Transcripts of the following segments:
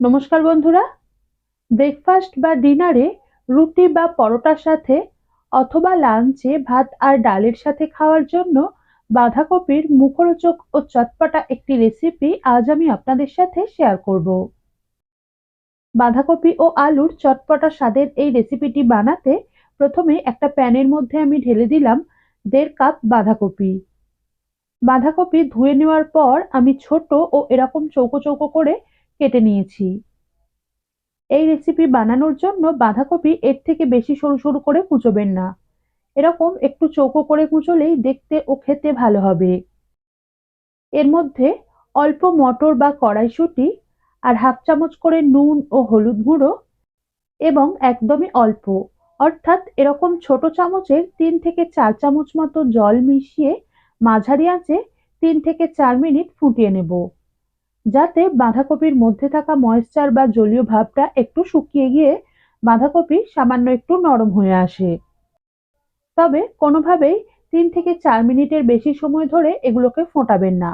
নমস্কার বন্ধুরা। ব্রেকফাস্ট বা ডিনারে রুটি বা পরোটার সাথে অথবা লাঞ্চে ভাত আর ডালের সাথে খাওয়ার জন্য বাঁধাকপির মুখরোচক ও চটপটা একটি রেসিপি আজ আমি আপনাদের সাথে শেয়ার করব। বাঁধাকপি ও আলুর চটপটা স্বাদের এই রেসিপিটি বানাতে প্রথমে একটা প্যানের মধ্যে আমি ঢেলে দিলাম দেড় কাপ বাঁধাকপি। বাঁধাকপি ধুয়ে নেওয়ার পর আমি ছোট ও এরকম চৌকো চৌকো করে কেটে নিয়েছি। এই রেসিপি বানানোর জন্য বাঁধাকপি এর থেকে বেশি সরু সরু করে কুচোবেন না। এরকম একটু চৌকো করে কুচোলেই দেখতে ও খেতে ভালো হবে। এর মধ্যে অল্প মটর বা কড়াইশুঁটি, আর হাফ চামচ করে নুন ও হলুদ গুঁড়ো এবং একদমই অল্প, অর্থাৎ এরকম ছোট চামচের তিন থেকে চার চামচ মতো জল মিশিয়ে মাঝারি আঁচে তিন থেকে চার মিনিট ফুটিয়ে নেব। যাতে বাঁধাকপির মধ্যে থাকা ময়েশ্চার বা জলীয় ভাবটা একটু শুকিয়ে গিয়ে বাঁধাকপি সামান্য একটু নরম হয়ে আসে। তবে কোনোভাবেই তিন থেকে চার মিনিটের বেশি সময় ধরে এগুলোকে ফোটাবেন না।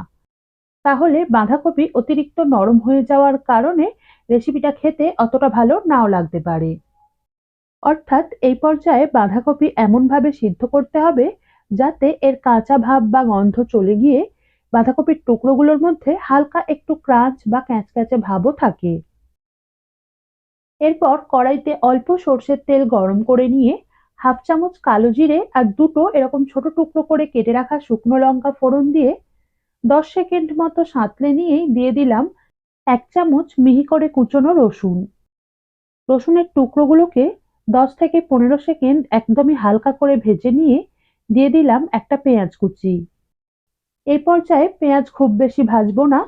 তাহলে বাঁধাকপি অতিরিক্ত নরম হয়ে যাওয়ার কারণে রেসিপিটা খেতে অতটা ভালো নাও লাগতে পারে। অর্থাৎ এই পর্যায়ে বাঁধাকপি এমনভাবে সিদ্ধ করতে হবে যাতে এর কাঁচা ভাব বা গন্ধ চলে গিয়ে বাঁধাকপির টুকরোগুলোর মধ্যে হালকা একটু ক্রাঞ্চ বা ক্যাঁচক্যাঁচে ভাবও থাকে। এরপর কড়াইতে অল্প সর্ষের তেল গরম করে নিয়ে হাফ চামচ কালো জিরে আর দুটো এরকম ছোট টুকরো করে কেটে রাখা শুকনো লঙ্কা ফোড়ন দিয়ে দশ সেকেন্ড মতো সাঁতলে নিয়েই দিয়ে দিলাম এক চামচ মিহি করে কুচোনো রসুন। রসুনের টুকরোগুলোকে দশ থেকে পনেরো সেকেন্ড একদমই হালকা করে ভেজে নিয়ে দিয়ে দিলাম একটা পেঁয়াজ কুচি। এই পর্যায়ে পেঁয়াজ খুব বেশি ভাজবো না,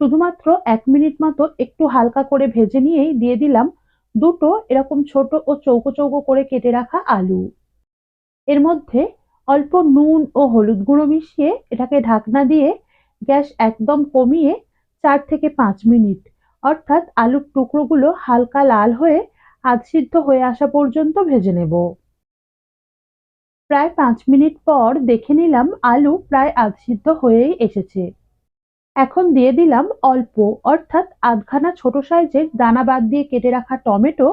শুধুমাত্র এক মিনিট মতো একটু হালকা করে ভেজে নিয়েই দিয়ে দিলাম দুটো এরকম ছোট ও চৌকো চৌকো করে কেটে রাখা আলু। এর মধ্যে অল্প নুন ও হলুদ গুঁড়ো মিশিয়ে এটাকে ঢাকনা দিয়ে গ্যাস একদম কমিয়ে চার থেকে পাঁচ মিনিট, অর্থাৎ আলুর টুকরোগুলো হালকা লাল হয়ে আধ সিদ্ধ হয়ে আসা পর্যন্ত ভেজে নেব। প্রায় পাঁচ মিনিট পর দেখে নিলাম আলু প্রায় আধ সিদ্ধ হয়েই এসেছে। এখন দিয়ে দিলাম অল্প, অর্থাৎ আধখানা ছোট সাইজের দানা বাদ দিয়ে কেটে রাখা টমেটো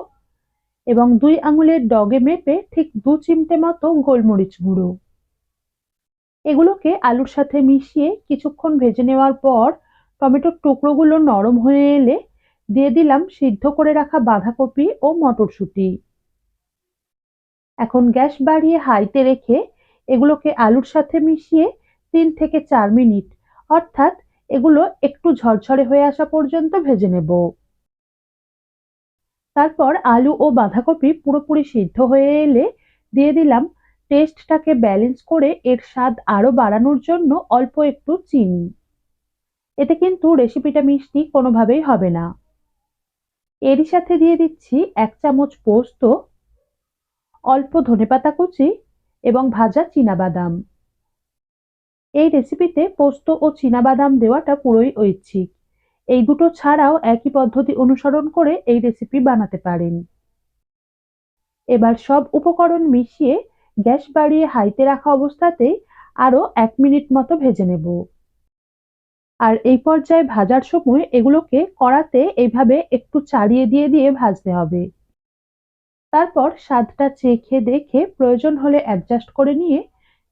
এবং দুই আঙুলের ডগে মেপে ঠিক দু চিমটে মতো গোলমরিচ গুঁড়ো। এগুলোকে আলুর সাথে মিশিয়ে কিছুক্ষণ ভেজে নেওয়ার পর টমেটোর টুকরোগুলো নরম হয়ে এলে দিয়ে দিলাম সিদ্ধ করে রাখা বাঁধাকপি ও মটরশুঁটি। এখন গ্যাস বাড়িয়ে হাইতে রেখে এগুলোকে আলুর সাথে মিশিয়ে তিন থেকে চার মিনিট, অর্থাৎ এগুলো একটু ঝরঝরে হয়ে আসা পর্যন্ত ভেজে নেব। তারপর আলু ও বাঁধাকপি পুরোপুরি সিদ্ধ হয়ে এলে দিয়ে দিলাম টেস্টটাকে ব্যালেন্স করে এর স্বাদ আরও বাড়ানোর জন্য অল্প একটু চিনি। এতে কিন্তু রেসিপিটা মিষ্টি কোনোভাবেই হবে না। এরই সাথে দিয়ে দিচ্ছি এক চামচ পোস্ত অল্প ধনেপাতা কুচি এবং ভাজা বাদাম এই রেসিপিতে পোস্ত ও বাদাম দেওয়াটা পুরোই ঐচ্ছিক। এই দুটো ছাড়াও একই পদ্ধতি অনুসরণ করে এই রেসিপি বানাতে পারেন। এবার সব উপকরণ মিশিয়ে গ্যাস বাড়িয়ে হাইতে রাখা অবস্থাতেই আরও এক মিনিট মতো ভেজে নেব। আর এই পর্যায়ে ভাজার সময় এগুলোকে কড়াতে এইভাবে একটু চাড়িয়ে দিয়ে দিয়ে ভাজতে হবে। তারপর স্বাদটা চেখে দেখে প্রয়োজন হলে অ্যাডজাস্ট করে নিয়ে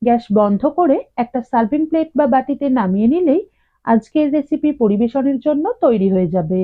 গ্যাস বন্ধ করে একটা সার্ভিং প্লেট বা বাটিতে নামিয়ে নিলেই আজকের রেসিপি পরিবেশনের জন্য তৈরি হয়ে যাবে।